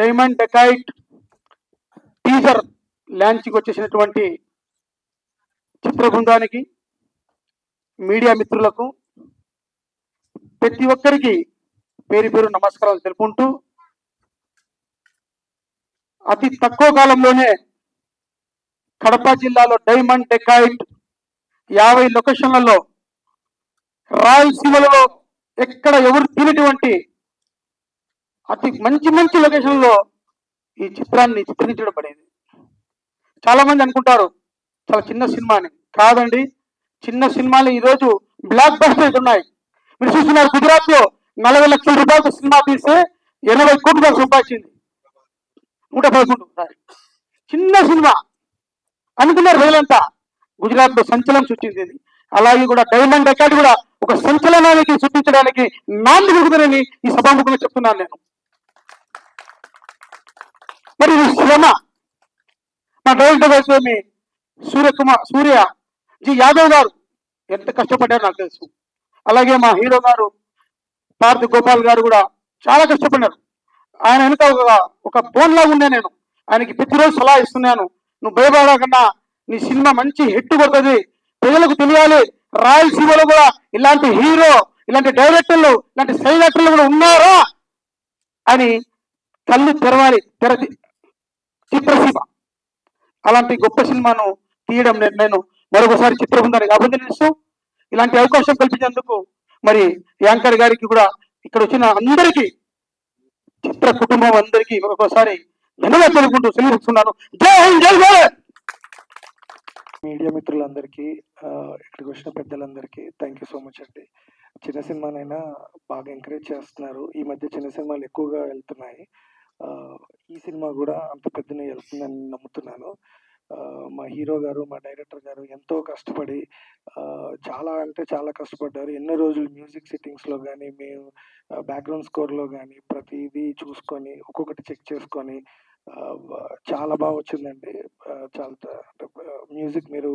Diamond dacoit teaser లాంచ్కి వచ్చేసినటువంటి చిత్ర బృందానికి media మిత్రులకు ప్రతి ఒక్కరికి పేరు పేరు నమస్కారాలు తెలుపుకుంటూ అతి తక్కువ కాలంలోనే కడప జిల్లాలో డైమండ్ డెకాయిట్ యాభై లొకేషన్లలో రాయలసీమలలో ఎక్కడ ఎవరు తినటువంటి అతి మంచి మంచి లొకేషన్లో ఈ చిత్రాన్ని చిత్రించడం పడేది చాలా మంది అనుకుంటారు చాలా చిన్న సినిమా అని. కాదండి చిన్న సినిమాలు ఈరోజు బ్లాక్ బస్టర్స్ ఉన్నాయి. మీరు చూస్తున్నారు గుజరాత్లో నలభై లక్షల రూపాయలతో సినిమా తీస్తే ఎనభై కోట్ల దాకా సంపాదించింది. నూట పదకొండు చిన్న సినిమా. అనుకున్నారు ప్రజలంతా గుజరాత్లో సంచలనం సృష్టించింది అలాగే కూడా డైమండ్ రికార్డు కూడా ఒక సంచలనానికి సృష్టించడానికి నాంది గురుకుదని ఈ సభాముఖంగా చెప్తున్నాను నేను. మరి ఇది శ్రమ మా డైరెక్టర్ గారు స్వామి సూర్యకుమార్ సూర్య జి యాదవ్ గారు ఎంత కష్టపడ్డారో నాకు తెలుసు. అలాగే మా హీరో గారు పార్థ గోపాల్ గారు కూడా చాలా కష్టపడ్డారు. ఆయన వెనుక ఒక ఒక లాగా ఉండే నేను. ఆయనకి ప్రతిరోజు సలహా ఇస్తున్నాను. నువ్వు భయపడకుండా నీ సినిమా మంచి హిట్ కొడుతుంది. ప్రజలకు తెలియాలి. రాయలసీమలో కూడా ఇలాంటి హీరో ఇలాంటి డైరెక్టర్లు ఇలాంటి సైడ్ యాక్టర్లు కూడా ఉన్నారా అని కళ్ళు తెరవాలి తెర చిత్రసీమ అలాంటి గొప్ప సినిమాను తీయడం నేను నేను మరొకసారి చిత్ర బృందానికి అభినందిస్తూ ఇలాంటి అవకాశం కల్పించేందుకు మరి యాంకర్ గారికి కూడా ఇక్కడ వచ్చిన అందరికీ చిత్ర కుటుంబం అందరికీ మరొకసారి ధన్యవాదాలు తెలుపుకుంటూ సెలవుస్తున్నాను జై హింద్ జై భారత్! మీడియా మిత్రులందరికీ ఇక్కడికి వచ్చిన పెద్దలందరికీ థ్యాంక్ యూ సో మచ్ అండి. చిన్న సినిమానైనా బాగా ఎంకరేజ్ చేస్తున్నారు. ఈ మధ్య చిన్న సినిమాలు ఎక్కువగా వెళ్తున్నాయి. ఈ సినిమా కూడా అంత పెద్దనే వెళ్తుందని నమ్ముతున్నాను. మా హీరో గారు మా డైరెక్టర్ గారు ఎంతో కష్టపడి చాలా అంటే చాలా కష్టపడ్డారు. ఎన్నో రోజులు మ్యూజిక్ సిట్టింగ్స్లో కానీ మేము బ్యాక్గ్రౌండ్ స్కోర్లో కానీ ప్రతిదీ చూసుకొని ఒక్కొక్కటి చెక్ చేసుకొని చాలా బాగా వచ్చిందండి. చాలా మ్యూజిక్ మీరు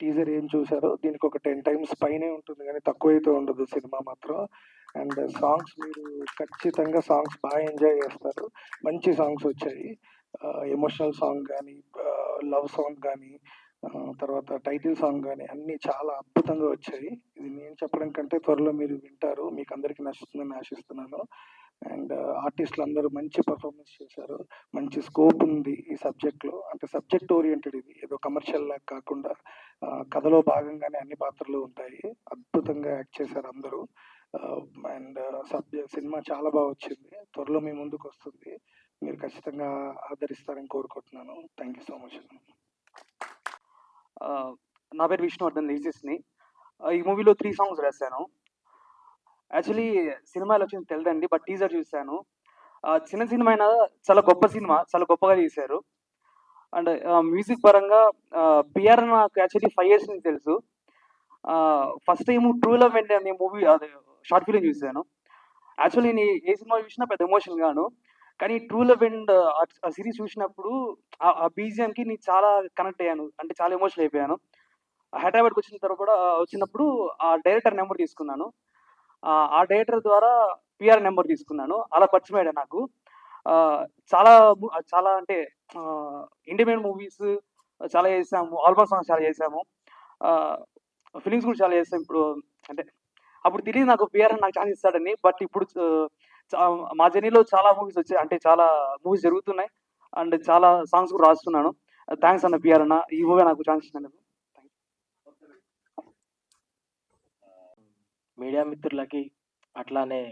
టీజర్ ఏం చూసారో దీనికి ఒక టెన్ టైమ్స్ పైనే ఉంటుంది కానీ తక్కువ అయితే ఉండదు సినిమా మాత్రం. అండ్ సాంగ్స్ మీరు ఖచ్చితంగా సాంగ్స్ బాగా ఎంజాయ్ చేస్తారు. మంచి సాంగ్స్ వచ్చాయి. ఎమోషనల్ సాంగ్ కానీ లవ్ సాంగ్ కానీ తర్వాత టైటిల్ సాంగ్ కానీ అన్నీ చాలా అద్భుతంగా వచ్చాయి. ఇది నేను చెప్పడం కంటే త్వరలో మీరు వింటారు. మీకు అందరికీ నచ్చుతుందని ఆశిస్తున్నాను. అండ్ ఆర్టిస్టులు అందరూ మంచి పర్ఫార్మెన్స్ చేశారు. మంచి స్కోప్ ఉంది ఈ సబ్జెక్ట్లో. అంటే సబ్జెక్ట్ ఓరియంటెడ్ ఇది. ఏదో కమర్షియల్ లాగా కాకుండా కథలో భాగంగానే అన్ని పాత్రలు ఉంటాయి. అద్భుతంగా యాక్ట్ చేశారు అందరూ. అండ్ సబ్జెక్ట్ సినిమా చాలా బాగా వచ్చింది. త్వరలో మీ ముందుకు వస్తుంది. మీరు ఖచ్చితంగా ఆదరిస్తారని కోరుకుంటున్నాను. థ్యాంక్ యూ సో మచ్ నా పేరు విష్ణువర్ధన్ లీజెస్ని ఈ మూవీలో త్రీ సాంగ్స్ రాశాను. యాక్చువల్లీ సినిమాలో వచ్చింది తెలియదండి బట్ టీజర్ చూశాను. చిన్న సినిమా అయినా చాలా గొప్ప సినిమా చాలా గొప్పగా తీశారు అండ్ మ్యూజిక్ పరంగా పిఆర్ నాకు యాక్చువల్లీ ఫైవ్ ఇయర్స్ నుంచి తెలుసు. First time true love and అనే మూవీ అదే షార్ట్ ఫిలిం చూశాను. యాక్చువల్లీ నేను ఏ సినిమా చూసినా పెద్ద ఎమోషన్ గాను. కానీ ట్రూ లవ్ అండ్ ఆ సిరీస్ చూసినప్పుడు ఆ- ఆ నేను చాలా కనెక్ట్ అయ్యాను. అంటే చాలా ఎమోషనల్ అయిపోయాను. హైదరాబాద్కి వచ్చిన తర్వాత కూడా వచ్చినప్పుడు ఆ డైరెక్టర్ నెంబర్ తీసుకున్నాను. ఆ డైరెక్టర్ ద్వారా పిఆర్ నెంబర్ తీసుకున్నాను. అలా పరిచయమయ్యాడు నాకు. చాలా చాలా అంటే ఇండిపెండెంట్ మూవీస్ చాలా చేసాము. ఆల్బమ్ సాంగ్స్ చాలా చేసాము. ఫిలిమ్స్ కూడా చాలా చేసాం. ఇప్పుడు అంటే అప్పుడు తెలియదు నాకు పిఆర్ఎన్ నాకు ఛాన్స్ ఇస్తాడని. బట్ ఇప్పుడు మా జర్నీలో చాలా మూవీస్ వచ్చాయి. అంటే చాలా మూవీస్ జరుగుతున్నాయి. అండ్ చాలా సాంగ్స్ కూడా రాస్తున్నాను. థ్యాంక్స్ అన్న పిఆర్ అన్న. ఈ మూవీ నాకు ఛాన్స్ ఇచ్చినందుకు. మీడియా మిత్రులకి అట్లానే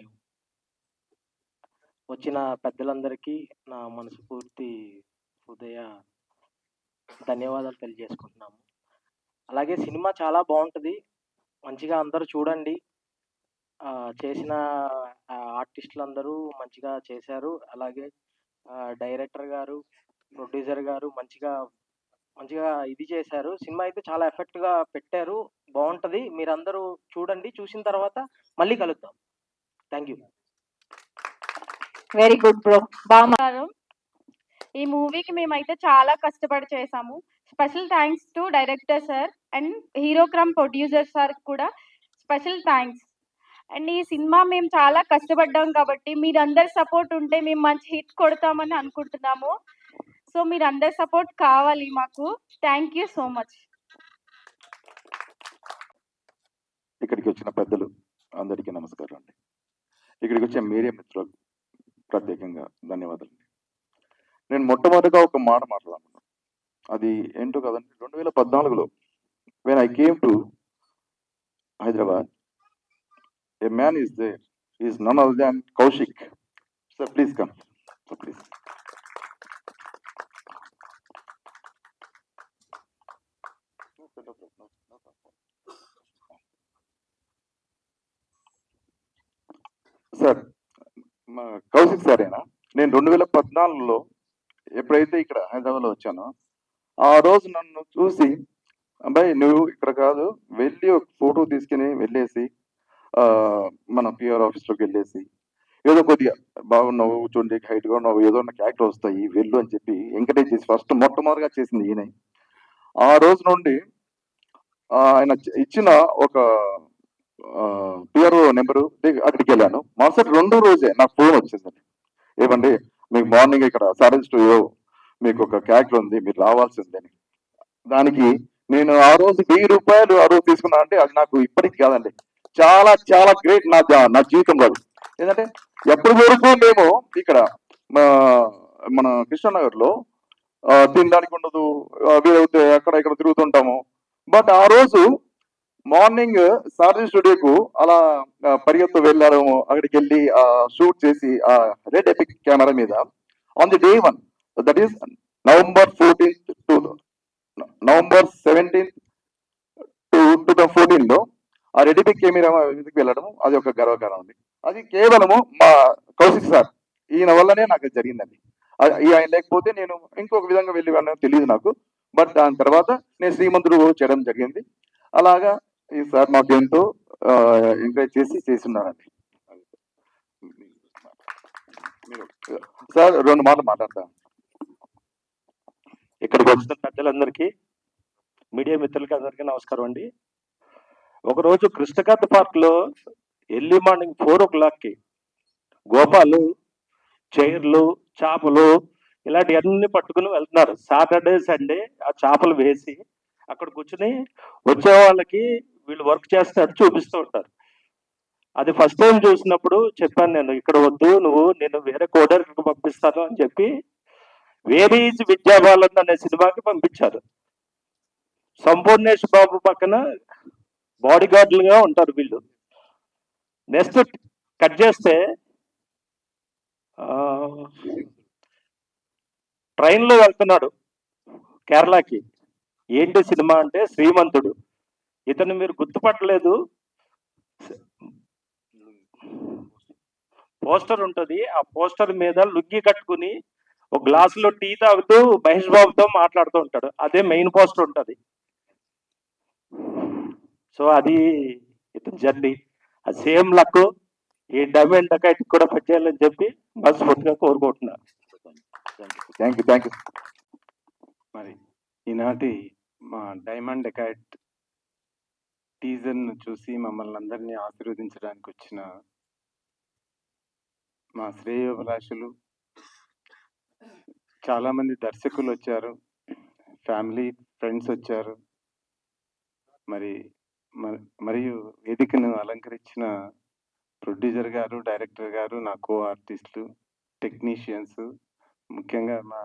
వచ్చిన పెద్దలందరికీ నా మనస్ఫూర్తి హృదయ ధన్యవాదాలు తెలియజేసుకుంటున్నాము. అలాగే సినిమా చాలా బాగుంటుంది. మంచిగా అందరూ చూడండి. ఆ, చేసిన ఆ, ఆర్టిస్టులు అందరూ మంచిగా చేశారు. అలాగే డైరెక్టర్ గారు ప్రొడ్యూసర్ గారు మంచిగా మంచిగా ఇది చేశారు. సినిమా అయితే చాలా ఎఫెక్ట్గా పెట్టారు. బాగుంటది. మీరందరూ చూడండి. చూసిన తర్వాత మళ్ళీ కలుద్దాం. Thank you very good bro. బాగా నమస్కారం ఈ మూవీకి మేమైతే చాలా కష్టపడి చేసాము special thanks to director sir and hero cum producer sir కూడా స్పెషల్ థ్యాంక్స్. అండ్ ఈ సినిమా మేము చాలా కష్టపడ్డాం కాబట్టి మీరందరి సపోర్ట్ ఉంటే మేము మంచి హిట్ కొడతామని అనుకుంటున్నాము. సో మీరు అందరి సపోర్ట్ కావాలి మాకు. Thank you so much. ఇక్కడికి వచ్చిన పెద్దలు అందరికీ నమస్కారం అండి. ఇక్కడికి వచ్చే మీరే మిత్రులకు ప్రత్యేకంగా ధన్యవాదాలు నేను మొట్టమొదటిగా ఒక మాట మాట్లాడుతున్నాను అది ఏంటో కదండి రెండు వేల పద్నాలుగులో when I came to Hyderabad a man is there. There is none other than Kaushik sir please come sir please sir మా కౌశిక్ అయినా నేను రెండు వేల పద్నాలుగులో ఎప్పుడైతే ఇక్కడ హైదరాబాద్లో వచ్చానో ఆ రోజు నన్ను చూసి అబ్బాయి నువ్వు ఇక్కడ కాదు వెళ్ళి ఒక ఫోటో తీసుకుని వెళ్ళేసి మన పిఆర్ ఆఫీస్లోకి వెళ్ళేసి ఏదో కొద్దిగా బాగున్నావు చూడండి హైట్గా ఉన్నావు ఏదో నాకు యాక్ట్ వస్తాయి వెళ్ళు అని చెప్పి ఎంకరేజ్ చేసి ఫస్ట్ మొట్టమొదటిగా చేసింది ఈయన. ఆ రోజు నుండి ఆయన ఇచ్చిన ఒక పిఆర్ఓ నెంబరు అక్కడికి వెళ్ళాను. మరుసటి రెండో రోజే నాకు ఫోన్ వచ్చిందండి ఏమండి మీకు మార్నింగ్ ఇక్కడ సారెన్ స్టూడియో మీకు ఒక క్యారెక్టర్ ఉంది మీరు రావాల్సిందని దానికి నేను ఆ రోజు వెయ్యి రూపాయలు ఆ రోజు తీసుకున్నా అంటే అది నాకు ఇప్పటికి కాదండి. చాలా చాలా గ్రేట్ నా నా జీవితంలో. ఏంటంటే ఎప్పటి వరకు మేము ఇక్కడ మన కృష్ణనగర్లో ఆ, తినడానికి ఉండదు వీలైతే అక్కడ ఇక్కడ తిరుగుతుంటాము. బట్ ఆ రోజు మార్నింగ్ సారథి స్టూడియోకు అలా పరిగెత్తు వెళ్ళాము. అక్కడికి వెళ్ళి ఆ షూట్ చేసి ఆ రెడ్ ఎపిక్ కెమెరా మీద on the day one that is November fourteenth to November seventeenth to two thousand ఫోర్టీన్లో ఆ రెడ్డి ఎపిక్ కెమెరా మీదకి వెళ్ళడం అది ఒక గర్వకారం అండి. అది కేవలము మా కౌశిక్ సార్ ఈయన వల్లనే నాకు జరిగిందండి. ఈ ఆయన లేకపోతే నేను ఇంకొక విధంగా వెళ్ళి తెలియదు నాకు. బట్ దాని తర్వాత నేను శ్రీమంతుడు చేయడం జరిగింది. అలాగా ఈ సార్ మాకు ఎంతో ఎంకరేజ్ చేసి చేస్తున్నారండి. సార్ రెండు మాటలు మాట్లాడతాను. ఇక్కడికి వచ్చిన పెద్దలందరికీ మీడియా మిత్రులకి అందరికీ నమస్కారం అండి. ఒకరోజు కృష్ణకాంత్ పార్క్లో ఎర్లీ మార్నింగ్ ఫోర్ ఓ క్లాక్కి గోపాలు చైర్లు చేపలు ఇలాంటివన్నీ పట్టుకుని వెళ్తున్నారు. సాటర్డే సండే ఆ చేపలు వేసి అక్కడ కూర్చుని వచ్చే వాళ్ళకి వీళ్ళు వర్క్ చేస్తున్నట్టు చూపిస్తూ ఉంటారు. అది ఫస్ట్ టైం చూసినప్పుడు చెప్పాను నేను ఇక్కడ వద్దు నువ్వు నేను వేరే కోడర్కి పంపిస్తాను అని చెప్పి వేరీ ఈజ్ విద్యాబాలన్ అనే సినిమాకి పంపించారు. సంపూర్ణేష్ బాబు పక్కన బాడీ గార్డులుగా ఉంటారు వీళ్ళు. నెక్స్ట్ కట్ చేస్తే ట్రైన్లో వెళ్తున్నాడు కేరళకి. ఏంటి సినిమా అంటే శ్రీమంతుడు. ఇతను మీరు గుర్తుపట్టలేదు. పోస్టర్ ఉంటుంది. ఆ పోస్టర్ మీద లుగ్గి కట్టుకుని ఒక గ్లాసులో టీ తాగుతూ మహేష్ బాబుతో మాట్లాడుతూ ఉంటాడు. అదే మెయిన్ పోస్టర్ ఉంటుంది. సో అది ఇతని జర్నీ. ఆ సేమ్ లక్ ఈ డైమండ్ డకైట్ కూడా పనిచేయాలని చెప్పి మనస్ఫూర్తిగా కోరుకుంటున్నాను థ్యాంక్ యూ థ్యాంక్ యూ మరి ఈనాటి మా డైమండ్ డెకాట్ టీజర్ను చూసి మమ్మల్ని అందరినీ ఆశీర్వదించడానికి వచ్చిన మా శ్రేయోభిలాషులు చాలా మంది దర్శకులు వచ్చారు ఫ్యామిలీ ఫ్రెండ్స్ వచ్చారు. మరి మరియు వేదికను అలంకరించిన ప్రొడ్యూసర్ గారు డైరెక్టర్ గారు నా కో ఆర్టిస్టులు టెక్నీషియన్స్ ముఖ్యంగా మా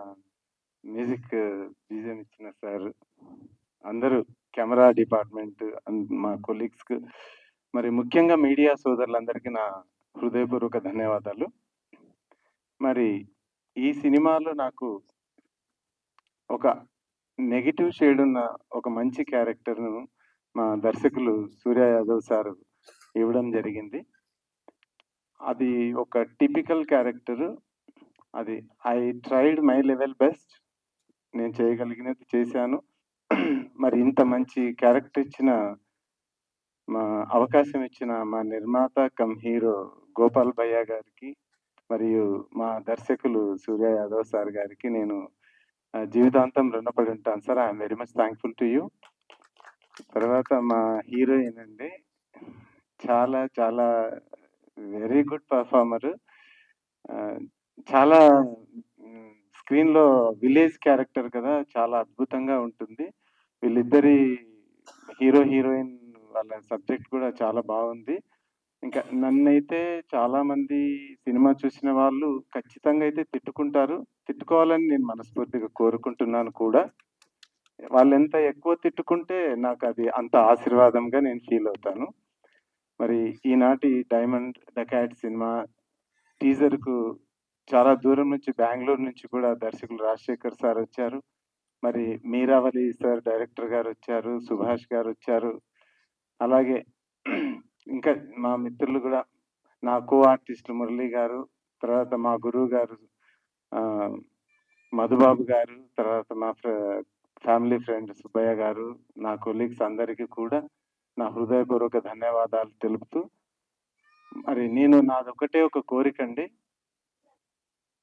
మ్యూజిక్ బీజం ఇచ్చిన సార్ అందరూ కెమెరా డిపార్ట్మెంట్ మా కొలీగ్స్కి మరి ముఖ్యంగా మీడియా సోదరులందరికీ నా హృదయపూర్వక ధన్యవాదాలు. మరి ఈ సినిమాలో నాకు ఒక నెగిటివ్ షేడ్ ఉన్న ఒక మంచి క్యారెక్టర్ను మా దర్శకులు సూర్య యాదవ్ సార్ ఇవ్వడం జరిగింది. అది ఒక టిపికల్ క్యారెక్టర్. అది I tried my level best. నేను చేయగలిగినది చేశాను. మరి ఇంత మంచి క్యారెక్టర్ ఇచ్చిన మా అవకాశం ఇచ్చిన మా నిర్మాత కమ్ హీరో గోపాల్ భయ్య గారికి మరియు మా దర్శకులు సూర్య యాదవ్ సార్ గారికి నేను జీవితాంతం రుణపడి ఉంటాను. Sir I'm very much thankful to you. తర్వాత మా హీరోయిన్ అండి చాలా చాలా వెరీ గుడ్ పర్ఫార్మర్. చాలా స్క్రీన్లో విలేజ్ క్యారెక్టర్ కదా చాలా అద్భుతంగా ఉంటుంది. వీళ్ళిద్దరి హీరో హీరోయిన్ వాళ్ళ సబ్జెక్ట్ కూడా చాలా బాగుంది. ఇంకా నన్నైతే చాలా మంది సినిమా చూసిన వాళ్ళు ఖచ్చితంగా అయితే తిట్టుకుంటారు. తిట్టుకోవాలని నేను మనస్ఫూర్తిగా కోరుకుంటున్నాను కూడా. వాళ్ళు ఎంత ఎక్కువ తిట్టుకుంటే నాకు అది అంత ఆశీర్వాదంగా నేను ఫీల్ అవుతాను. మరి ఈనాటి డైమండ్ ద క్యాట్ సినిమా టీజర్కు చాలా దూరం నుంచి బెంగళూరు నుంచి కూడా దర్శకులు రాజశేఖర్ సార్ వచ్చారు. మరి మీరావలి సార్ డైరెక్టర్ గారు వచ్చారు సుభాష్ గారు వచ్చారు. అలాగే ఇంకా మా మిత్రులు కూడా నా కో ఆర్టిస్ట్ మురళి గారు తర్వాత మా గురువు గారు మధుబాబు గారు తర్వాత మా ఫ్యామిలీ ఫ్రెండ్ సుబ్బయ్య గారు నా కొలీగ్స్ అందరికీ కూడా నా హృదయపూర్వక ధన్యవాదాలు తెలుపుతూ మరి నేను నాదొకటే ఒక కోరిక అండి.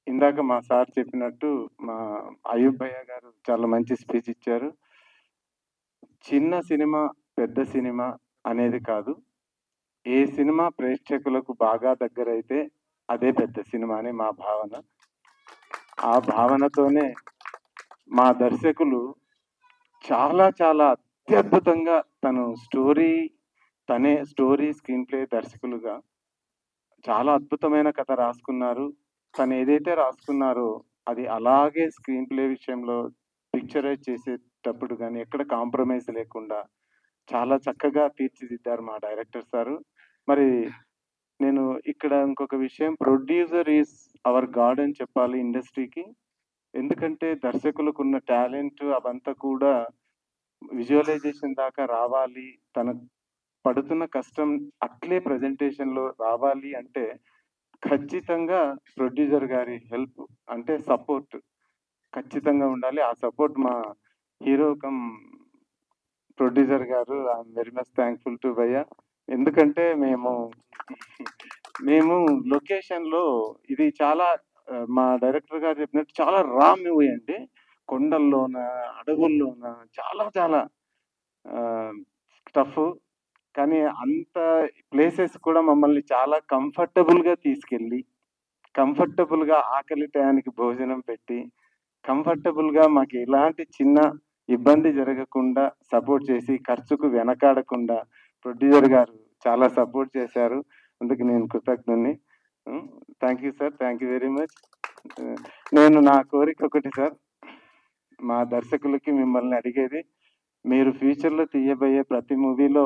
ఇందాక మా సార్ చెప్పినట్టు మా అయూబ్ భయ్య గారు చాలా మంచి స్పీచ్ ఇచ్చారు. చిన్న సినిమా పెద్ద సినిమా అనేది కాదు. ఏ సినిమా ప్రేక్షకులకు బాగా దగ్గరైతే అదే పెద్ద సినిమా అని మా భావన. ఆ భావనతోనే మా దర్శకులు చాలా చాలా అత్యద్భుతంగా తను స్టోరీ తనే స్టోరీ స్క్రీన్ ప్లే దర్శకులుగా చాలా అద్భుతమైన కథ రాసుకున్నారు. తను ఏదైతే రాసుకున్నారో అది అలాగే స్క్రీన్ ప్లే విషయంలో పిక్చరైజ్ చేసేటప్పుడు కానీ ఎక్కడ కాంప్రమైజ్ లేకుండా చాలా చక్కగా తీర్చిదిద్దారు మా డైరెక్టర్ సారు. మరి నేను ఇక్కడ ఇంకొక విషయం ప్రొడ్యూసర్ ఈజ్ అవర్ గాడ్ అని చెప్పాలి ఇండస్ట్రీకి. ఎందుకంటే దర్శకులకు ఉన్న టాలెంట్ అవంతా కూడా విజువలైజేషన్ దాకా రావాలి. తన పడుతున్న కష్టం అట్లే presentation లో రావాలి అంటే ఖచ్చితంగా ప్రొడ్యూసర్ గారి హెల్ప్ అంటే సపోర్ట్ ఖచ్చితంగా ఉండాలి. ఆ సపోర్ట్ మా హీరో కమ్ ప్రొడ్యూసర్ గారు I'm very much thankful to భయ్య. ఎందుకంటే మేము మేము లొకేషన్లో ఇది చాలా మా డైరెక్టర్ గారు చెప్పినట్టు చాలా రా మూవీ అండి. కొండల్లోన అడవుల్లోన చాలా చాలా టఫ్. కానీ అంత ప్లేసెస్ కూడా మమ్మల్ని చాలా కంఫర్టబుల్గా తీసుకెళ్ళి కంఫర్టబుల్గా ఆకలి టయానికి భోజనం పెట్టి కంఫర్టబుల్గా మాకు ఎలాంటి చిన్న ఇబ్బంది జరగకుండా సపోర్ట్ చేసి ఖర్చుకు వెనకాడకుండా ప్రొడ్యూసర్ గారు చాలా సపోర్ట్ చేశారు. అందుకు నేను కృతజ్ఞుని thank you sir thank you very much నేను నా కోరిక ఒకటి సార్ మా దర్శకులకి మిమ్మల్ని అడిగేది మీరు ఫ్యూచర్లో తీయబోయే ప్రతి మూవీలో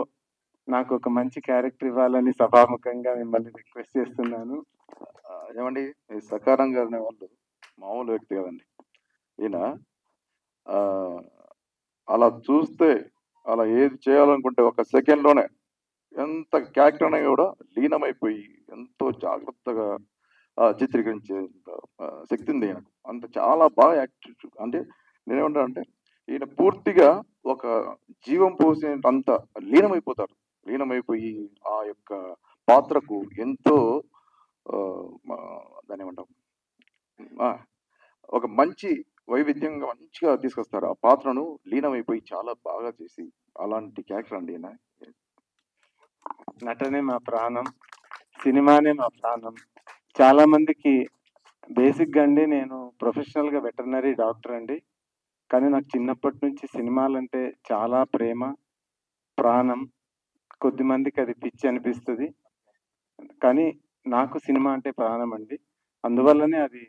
నాకు ఒక మంచి క్యారెక్టర్ ఇవ్వాలని సభాముఖంగా మిమ్మల్ని రిక్వెస్ట్ చేస్తున్నాను. ఏమండి? సకారం గారు అనే వాళ్ళు మామూలు వ్యక్తి కదండి. ఈయన అలా చూస్తే అలా ఏది చేయాలనుకుంటే ఒక సెకండ్లోనే ఎంత క్యారెక్టర్ అనేది కూడా లీనమైపోయి ఎంతో జాగ్రత్తగా చిత్రీకరించే శక్తి ఉంది ఈయనకు. అంత చాలా బాగా యాక్ట్ అంటే నేనేమంటా అంటే ఈయన పూర్తిగా ఒక జీవం పోసేంత లీనమైపోతారు లీనమైపోయి ఆ యొక్క పాత్రకు ఎంతో దాని మా- దాన్ని ఏమంటాం ఒక మంచి వైవిధ్యంగా మంచిగా తీసుకొస్తారు. ఆ పాత్రను లీనమైపోయి చాలా బాగా చేసి అలాంటి క్యారెక్టర్ అండి ఈయన. నటనే మా ప్రాణం సినిమానే మా ప్రాణం. చాలా మందికి బేసిక్గా అండి నేను ప్రొఫెషనల్గా వెటర్నరీ డాక్టర్ అండి. కానీ నాకు చిన్నప్పటి నుంచి సినిమాలంటే చాలా ప్రేమ ప్రాణం. కొద్ది మందికి అది పిచ్చి అనిపిస్తుంది. కానీ నాకు సినిమా అంటే ప్రాణం అండి. అందువల్లనే అది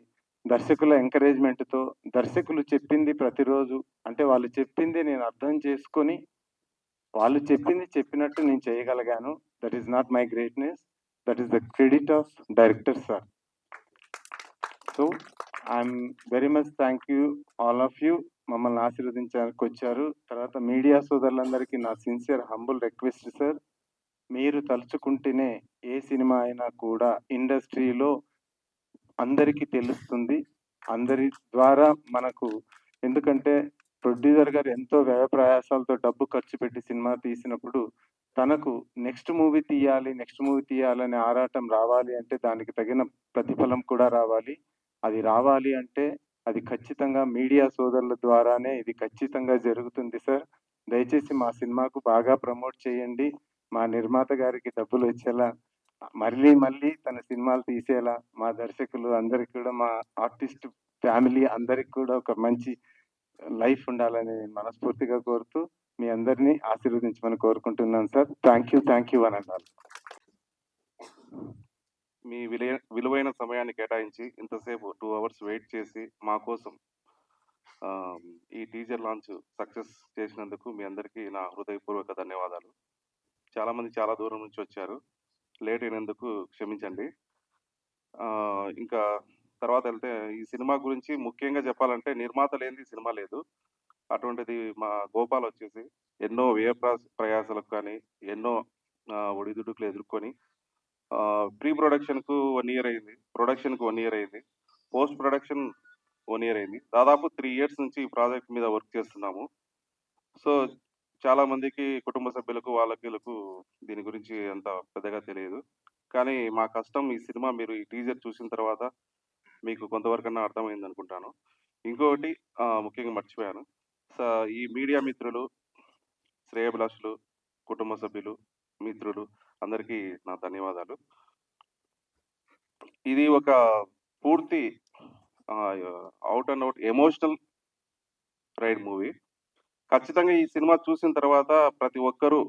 దర్శకుల ఎంకరేజ్మెంట్తో దర్శకులు చెప్పింది ప్రతిరోజు అంటే వాళ్ళు చెప్పింది నేను అర్థం చేసుకొని వాళ్ళు చెప్పింది చెప్పినట్టు నేను చేయగలిగాను. That is not my greatness that is the credit of director sir so I'm very much thank you all of you మమ్మల్ని ఆశీర్వదించడానికి వచ్చారు. తర్వాత మీడియా సోదరులందరికీ నా సిన్సియర్ హంబుల్ రిక్వెస్ట్ సార్ మీరు తలుచుకుంటేనే ఏ సినిమా అయినా కూడా ఇండస్ట్రీలో అందరికీ తెలుస్తుంది. అందరి ద్వారా మనకు ఎందుకంటే ప్రొడ్యూసర్ గారు ఎంతో వ్యయ ప్రయాసాలతో డబ్బు ఖర్చు పెట్టి సినిమా తీసినప్పుడు తనకు నెక్స్ట్ మూవీ తీయాలి నెక్స్ట్ మూవీ తీయాలనే ఆరాటం రావాలి అంటే దానికి తగిన ప్రతిఫలం కూడా రావాలి. అది రావాలి అంటే అది ఖచ్చితంగా మీడియా సోదరుల ద్వారానే ఇది ఖచ్చితంగా జరుగుతుంది సార్. దయచేసి మా సినిమాకు బాగా ప్రమోట్ చేయండి. మా నిర్మాత గారికి డబ్బులు వచ్చేలా మళ్ళీ మళ్ళీ తన సినిమాలు తీసేలా మా దర్శకులు అందరికి కూడా మా ఆర్టిస్ట్ ఫ్యామిలీ అందరికి కూడా ఒక మంచి లైఫ్ ఉండాలని మనస్ఫూర్తిగా కోరుతూ మీ అందరినీ ఆశీర్వదించమని కోరుకుంటున్నాను sir. Thank you thank you అని అన్నారు మీ విలయ విలువైన సమయాన్ని కేటాయించి ఇంతసేపు టూ అవర్స్ వెయిట్ చేసి మా కోసం ఈ టీజర్ లాంచ్ సక్సెస్ చేసినందుకు మీ అందరికీ నా హృదయపూర్వక ధన్యవాదాలు. చాలామంది చాలా దూరం నుంచి వచ్చారు. లేట్ అయినందుకు క్షమించండి. ఇంకా తర్వాత వెళ్తే ఈ సినిమా గురించి ముఖ్యంగా చెప్పాలంటే నిర్మాత లేనిది సినిమా లేదు. అటువంటిది మా గోపాల్ వచ్చేసి ఎన్నో వ్యయ ప్రయాసాలకు కానీ ఎన్నో ఒడిదుడుకులు ఎదుర్కొని ప్రీ ప్రొడక్షన్కు వన్ ఇయర్ అయింది. ప్రొడక్షన్కు వన్ ఇయర్ అయింది. పోస్ట్ ప్రొడక్షన్ వన్ ఇయర్ అయింది. దాదాపు త్రీ ఇయర్స్ నుంచి ఈ ప్రాజెక్ట్ మీద వర్క్ చేస్తున్నాము. సో చాలా మందికి కుటుంబ సభ్యులకు వాళ్ళకి దీని గురించి అంత పెద్దగా తెలియదు. కానీ మా కష్టం ఈ సినిమా మీరు ఈ టీజర్ చూసిన తర్వాత మీకు కొంతవరకన్నా అర్థమైంది అనుకుంటాను ఇంకొకటి ముఖ్యంగా మర్చిపోయాను. ఈ మీడియా మిత్రులు శ్రేయభిలాషులు కుటుంబ సభ్యులు మిత్రులు అందరికీ నా ధన్యవాదాలు. ఇది ఒక పూర్తి out and out emotional ride movie ఖచ్చితంగా ఈ సినిమా చూసిన తర్వాత ప్రతి ఒక్కరూ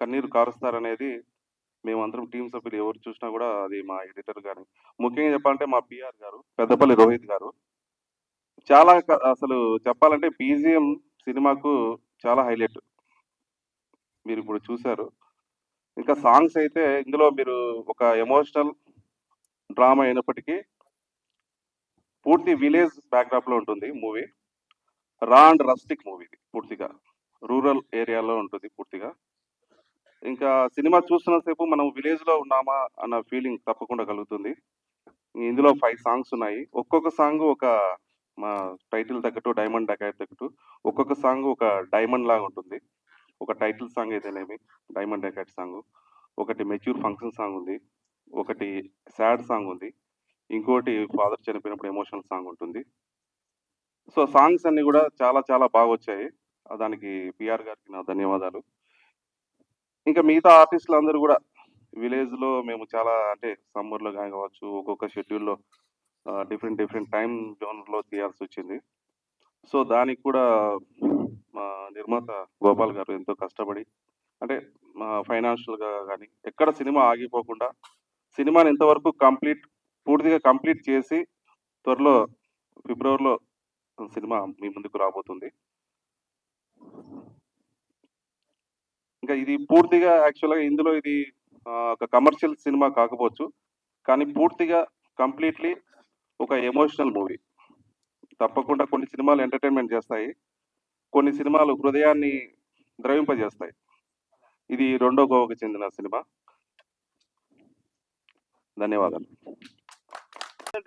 కన్నీరు కారుస్తారనేది మేమందరం టీం సభ్యులు ఎవరు చూసినా కూడా అది మా ఎడిటర్ కానీ ముఖ్యంగా చెప్పాలంటే మా పిఆర్ గారు పెద్దపల్లి రోహిత్ గారు. చాలా అసలు చెప్పాలంటే బీజిఎం సినిమాకు చాలా హైలైట్. మీరు ఇప్పుడు చూశారు. ఇంకా సాంగ్స్ అయితే ఇందులో మీరు ఒక ఎమోషనల్ డ్రామా అయినప్పటికీ పూర్తి విలేజ్ బ్యాక్డ్రాప్లో ఉంటుంది movie. Raw and rustic movie పూర్తిగా. రూరల్ ఏరియాలో ఉంటుంది పూర్తిగా. ఇంకా సినిమా చూస్తున్నసేపు మనం విలేజ్లో ఉన్నామా అన్న ఫీలింగ్ తప్పకుండా కలుగుతుంది. ఇందులో ఫైవ్ సాంగ్స్ ఉన్నాయి. ఒక్కొక్క సాంగ్ ఒక మా టైటిల్ తగ్గట్టు డైమండ్ డకాయత్ తగ్గట్టు ఒక్కొక్క సాంగ్ ఒక డైమండ్ లాగా ఉంటుంది. ఒక టైటిల్ సాంగ్ అయితేనేమి డైమండ్ డకాయత్ సాంగ్. ఒకటి మెచ్యూర్ ఫంక్షన్ సాంగ్ ఉంది. ఒకటి సాడ్ సాంగ్ ఉంది. ఇంకోటి ఫాదర్ చనిపోయినప్పుడు ఎమోషనల్ సాంగ్ ఉంటుంది. సో సాంగ్స్ అన్ని కూడా చాలా చాలా బాగా వచ్చాయి. దానికి పిఆర్ గారికి నా ధన్యవాదాలు. ఇంకా మిగతా ఆర్టిస్టులు అందరూ కూడా విలేజ్లో మేము చాలా అంటే సమ్మర్లో కావచ్చు ఒక్కొక్క షెడ్యూల్లో డిఫరెంట్ డిఫరెంట్ టైం జోన్లో తీయాల్సి వచ్చింది. సో దానికి కూడా మా నిర్మాత గోపాల్ గారు ఎంతో కష్టపడి అంటే ఫైనాన్షియల్గా కానీ ఎక్కడ సినిమా ఆగిపోకుండా సినిమాని ఎంతవరకు కంప్లీట్ పూర్తిగా కంప్లీట్ చేసి త్వరలో ఫిబ్రవరిలో సినిమా మీ ముందుకు రాబోతుంది. ఇంకా ఇది పూర్తిగా యాక్చువల్గా ఇందులో ఇది ఒక కమర్షియల్ సినిమా కాకపోవచ్చు. కానీ పూర్తిగా కంప్లీట్లీ ఒక ఎమోషనల్ మూవీ. తప్పకుండా కొన్ని సినిమాలు ఎంటర్టైన్మెంట్ చేస్తాయి. కొన్ని సినిమాలు హృదయాన్ని ద్రవింపజేస్తాయి. ఇది రెండో గోవకు చెందిన సినిమా. ధన్యవాదాలు.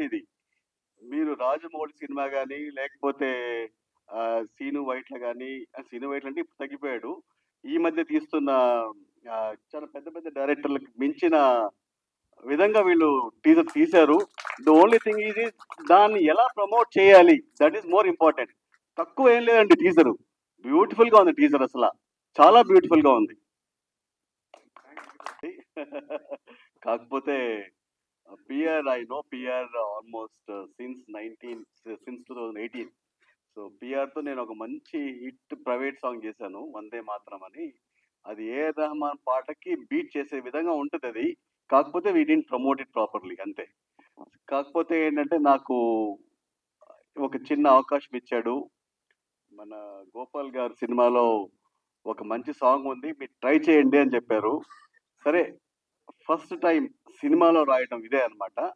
ఇది మీరు రాజమౌళి సినిమా కానీ లేకపోతే సీను వైట్ల కానీ సీను వైట్ల అంటే ఇప్పుడు తగ్గిపోయాడు. ఈ మధ్య తీస్తున్న చాలా పెద్ద పెద్ద డైరెక్టర్లకు మించిన విధంగా వీళ్ళు టీజర్ తీశారు. ద ఓన్లీ థింగ్ ఈజ్ దాన్ని ఎలా ప్రమోట్ చేయాలి? దట్ ఈస్ మోర్ ఇంపార్టెంట్ తక్కువ ఏం లేదండి టీజర్ బ్యూటిఫుల్గా ఉంది టీజర్ అసలు. చాలా బ్యూటిఫుల్గా ఉంది. కాకపోతే PR I know PR almost since nineteen since two thousand eighteen so పిఆర్తో నేను ఒక మంచి హిట్ ప్రైవేట్ సాంగ్ చేశాను వందే మాత్రం అని. అది ఏ రెహమాన్ పాటకి బీట్ చేసే విధంగా ఉంటుంది అది. కాకపోతే we didn't promote it properly అంతే. కాకపోతే ఏంటంటే నాకు ఒక చిన్న అవకాశం ఇచ్చాడు. మన గోపాల్ గారు సినిమాలో ఒక మంచి సాంగ్ ఉంది మీరు ట్రై చేయండి అని చెప్పారు. సరే ఫస్ట్ టైం సినిమాలో రాయడం ఇదే అన్నమాట.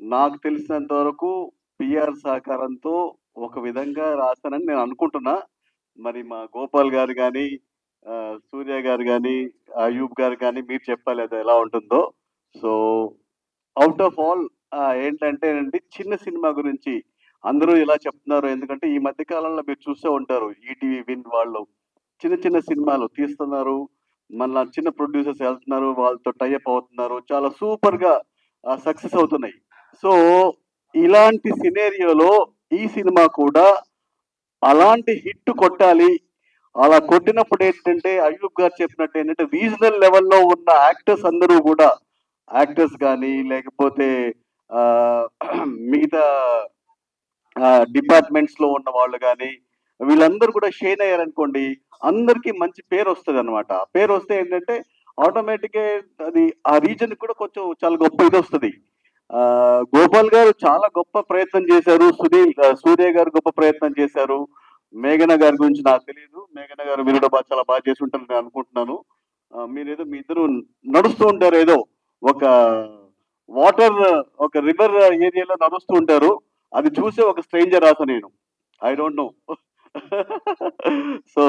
నాకు తెలిసినంత వరకు పిఆర్ సహకారంతో ఒక విధంగా రాస్తానని నేను అనుకుంటున్నా. మరి మా గోపాల్ గారు కానీ సూర్య గారు కానీ అయూబ్ గారు కానీ మీరు చెప్పాలి అది ఎలా ఉంటుందో. సో అవుట్ ఆఫ్ ఆల్ ఏంటంటే అండి చిన్న సినిమా గురించి అందరూ ఇలా చెప్తున్నారు. ఎందుకంటే ఈ మధ్య కాలంలో మీరు చూస్తూ ఉంటారు ఈటీవీ విన్ వాళ్ళు. చిన్న చిన్న సినిమాలు తీస్తున్నారు. మళ్ళా చిన్న ప్రొడ్యూసర్స్ వెళ్తున్నారు వాళ్ళతో టైఅప్ అవుతున్నారు. చాలా సూపర్గా సక్సెస్ అవుతున్నాయి. సో ఇలాంటి సినేరియోలో ఈ సినిమా కూడా అలాంటి హిట్ కొట్టాలి. అలా కొట్టినప్పుడు ఏంటంటే అయ్యూబ్ గారు చెప్పినట్టు ఏంటంటే రీజనల్ లెవెల్లో ఉన్న యాక్టర్స్ అందరూ కూడా యాక్టర్స్ కానీ లేకపోతే మిగతా డిపార్ట్మెంట్స్లో ఉన్న వాళ్ళు కానీ వీళ్ళందరూ కూడా షేన్ అయ్యారనుకోండి అందరికీ మంచి పేరు వస్తుంది అనమాట పేరు వస్తే ఏంటంటే ఆటోమేటిక్ అది ఆ రీజన్ కూడా కొంచెం చాలా గొప్ప ఇది వస్తుంది. గోపాల్ గారు చాలా గొప్ప ప్రయత్నం చేశారు సునీల్ సూర్య గారు గొప్ప ప్రయత్నం చేశారు. మేఘన గారి గురించి నాకు తెలియదు మేఘన గారు మీరు కూడా బాగా చాలా బాగా చేసి ఉంటారని నేను అనుకుంటున్నాను. మీరేదో మీ ఇద్దరు నడుస్తూ ఉంటారు ఏదో ఒక వాటర్ ఒక రివర్ ఏరియాలో నడుస్తూ ఉంటారు. అది చూసే ఒక స్ట్రేంజర్ రాస నేను. I don't know. So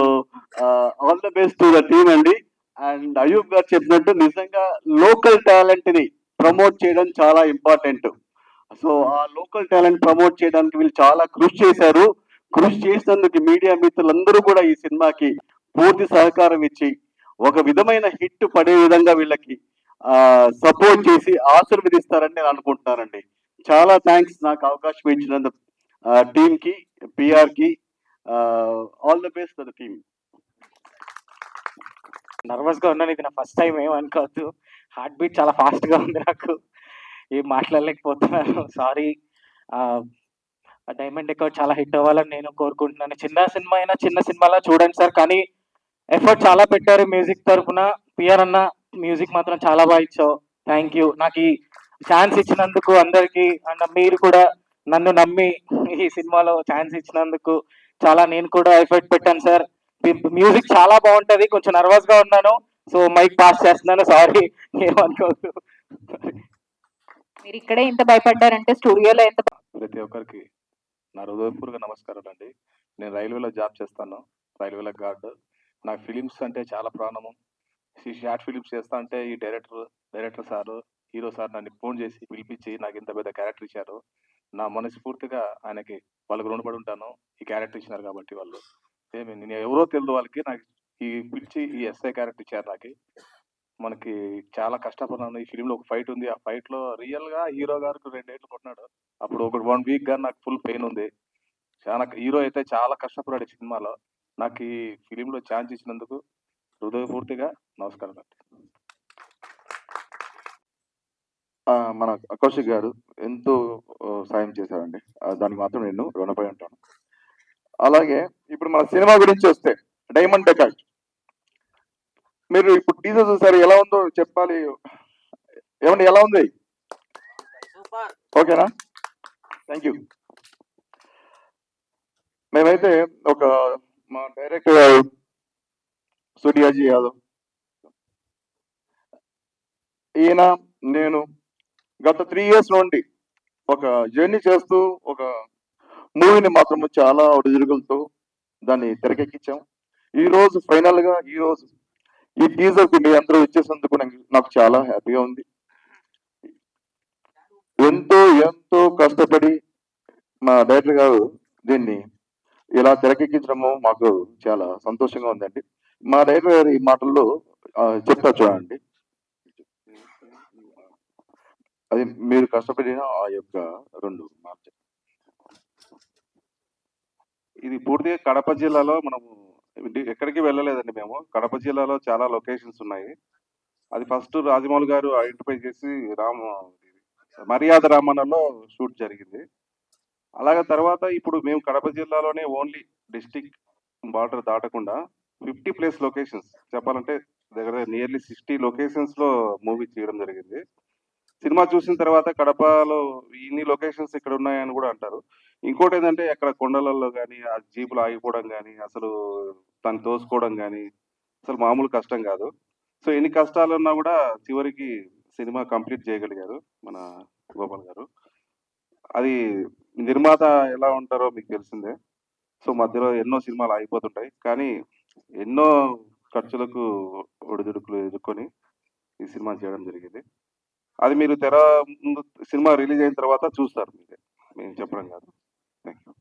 all the best to the team అండి. అండ్ అయూబ్ గారు చెప్పినట్టు నిజంగా లోకల్ టాలెంట్ని ప్రమోట్ చేయడం చాలా ఇంపార్టెంట్. సో ఆ లోకల్ టాలెంట్ ప్రమోట్ చేయడానికి వీళ్ళు చాలా కృషి చేశారు. కృషి చేసినందుకు మీడియా మిత్రులందరూ కూడా ఈ సినిమాకి పూర్తి సహకారం ఇచ్చి ఒక విధమైన హిట్ పడే విధంగా వీళ్ళకి సపోర్ట్ చేసి ఆశీర్వదిస్తారని నేను అనుకుంటున్నానండి. చాలా థ్యాంక్స్ నాకు అవకాశం ఇచ్చినందుకు. టీమ్కి పిఆర్కి all the best the team నర్వస్గా ఉన్నాను. ఇది నా ఫస్ట్ టైం ఏం అనుకోవద్దు. హార్ట్ బీట్ చాలా ఫాస్ట్గా ఉంది నాకు. ఏం మాట్లాడలేకపోతున్నాను. సారీ డైమండ్ ఎక్కువ చాలా హిట్ అవ్వాలని నేను కోరుకుంటున్నాను. చిన్న సినిమా అయినా చిన్న సినిమాలా చూడండి సార్. కానీ ఎఫర్ట్ చాలా పెట్టారు మ్యూజిక్ తరఫున. పిఆర్ అన్న మ్యూజిక్ మాత్రం చాలా బాగా ఇచ్చావు. థ్యాంక్ యూ నాకు ఈ ఛాన్స్ ఇచ్చినందుకు అందరికి అండ్ మీరు కూడా నన్ను నమ్మి ఈ సినిమాలో ఛాన్స్ ఇచ్చినందుకు చాలా నేను కూడా ఎఫర్ట్ పెట్టాను సార్ మ్యూజిక్ చాలా బాగుంటది. కొంచెం నర్వస్గా ఉన్నాను. సో మైక్ పాస్ చేస్తున్నాను. సారీ ఏమనుకోవద్దు. మీరు ఇక్కడే ఇంత భయపడ్డారంటే స్టూడియోలో ఎంత ప్రతి ఒక్కరికి నా హృదయపూర్వక నమస్కారాలు అండి. నేను రైల్వేలో జాబ్ చేస్తాను. రైల్వేలో గార్డ్. నాకు ఫిలిమ్స్ అంటే చాలా ప్రాణము. ఈ షార్ట్ ఫిలిమ్స్ చేస్తా అంటే ఈ director director sir hero sir నన్ను ఫోన్ చేసి పిలిపించి నాకు ఇంత పెద్ద క్యారెక్టర్ ఇచ్చారు. నా మనస్ఫూర్తిగా ఆయనకి వాళ్ళకి రుణపడి ఉంటాను. ఈ క్యారెక్టర్ ఇచ్చినారు కాబట్టి వాళ్ళు. ఏమి నేను ఎవరో తెలియదు వాళ్ళకి. నాకు ఈ పిలిచి ఈ ఎస్ఐ క్యారెక్టర్ ఇచ్చారు నాకు. మనకి చాలా కష్టపడినాను ఈ ఫిలింలో ఒక ఫైట్ ఉంది. ఆ ఫైట్లో రియల్గా హీరో గారికి రెండేళ్ళు కొట్టినాడు. అప్పుడు ఒక వన్ వీక్గా నాకు ఫుల్ పెయిన్ ఉంది. చాలా హీరో అయితే చాలా కష్టపడాడు ఈ సినిమాలో. నాకు ఈ ఫిలిం లో ఛాన్స్ ఇచ్చినందుకు హృదయపూర్తిగా నమస్కారం మన కౌశిక్ గారు ఎంతో సాయం చేశారండి. దానికి మాత్రం నేను రుణపడి ఉంటాను. అలాగే ఇప్పుడు మన సినిమా గురించి వస్తే డైమండ్ డెకాట్ మీరు ఇప్పుడు టీజర్ చూసారు ఎలా ఉందో చెప్పాలి? ఏమండి ఎలా ఉంది? ఓకేనా? Thank you. మేమైతే ఒక మా డైరెక్టర్ గారు సూర్యాజీ యాదవ్ ఈయన నేను గత త్రీ ఇయర్స్ నుండి ఒక జర్నీ చేస్తూ ఒక మూవీని మాత్రము చాలా ఒడిదుడుకులతో దాన్ని తెరకెక్కించాం. ఈ రోజు ఫైనల్గా ఈ రోజు ఈ టీజర్కు మీ అందరూ ఇచ్చేసినందుకు నాకు- నాకు చాలా హ్యాపీగా ఉంది. ఎంతో ఎంతో కష్టపడి మా డైరెక్టర్ గారు దీన్ని ఇలా తెరకెక్కించడము మాకు చాలా సంతోషంగా ఉందండి. మా డైరెక్టర్ గారి మాటల్లో చెప్తా చూడండి. అది మీరు కష్టపడిన ఆ యొక్క రెండు మార్చి. ఇది పూర్తిగా కడప జిల్లాలో మనము ఎక్కడికి వెళ్ళలేదండి మేము. కడప జిల్లాలో చాలా లొకేషన్స్ ఉన్నాయి. అది ఫస్ట్ రాజమౌళి గారు ఐడెంటిఫై చేసి రామ మర్యాద రామన్నలో షూట్ జరిగింది. అలాగే తర్వాత ఇప్పుడు మేము కడప జిల్లాలోనే ఓన్లీ డిస్టిక్ బార్డర్ దాటకుండా ఫిఫ్టీ ప్లేస్ లొకేషన్స్. చెప్పాలంటే దగ్గర నియర్లీ సిక్స్టీ లొకేషన్స్లో మూవీ చేయడం జరిగింది. సినిమా చూసిన తర్వాత కడపలో ఇన్ని లొకేషన్స్ ఇక్కడ ఉన్నాయని కూడా అంటారు. ఇంకోటి ఏంటంటే అక్కడ కొండలలో కానీ ఆ జీపులు ఆగిపోవడం కానీ అసలు తను తోసుకోవడం కానీ అసలు మామూలు కష్టం కాదు. సో ఎన్ని కష్టాలు ఉన్నా కూడా చివరికి సినిమా కంప్లీట్ చేయగలిగారు మన గోపాల్ గారు. అది నిర్మాత ఎలా ఉంటారో మీకు తెలిసిందే. సో మధ్యలో ఎన్నో సినిమాలు ఆగిపోతుంటాయి. కానీ ఎన్నో ఖర్చులకు ఒడిదుడుకులు ఎదుర్కొని ఈ సినిమా చేయడం జరిగింది. అది మీరు తెర ముందు సినిమా రిలీజ్ అయిన తర్వాత చూస్తారు మీరే. మేము చెప్పడం కాదు. Thank you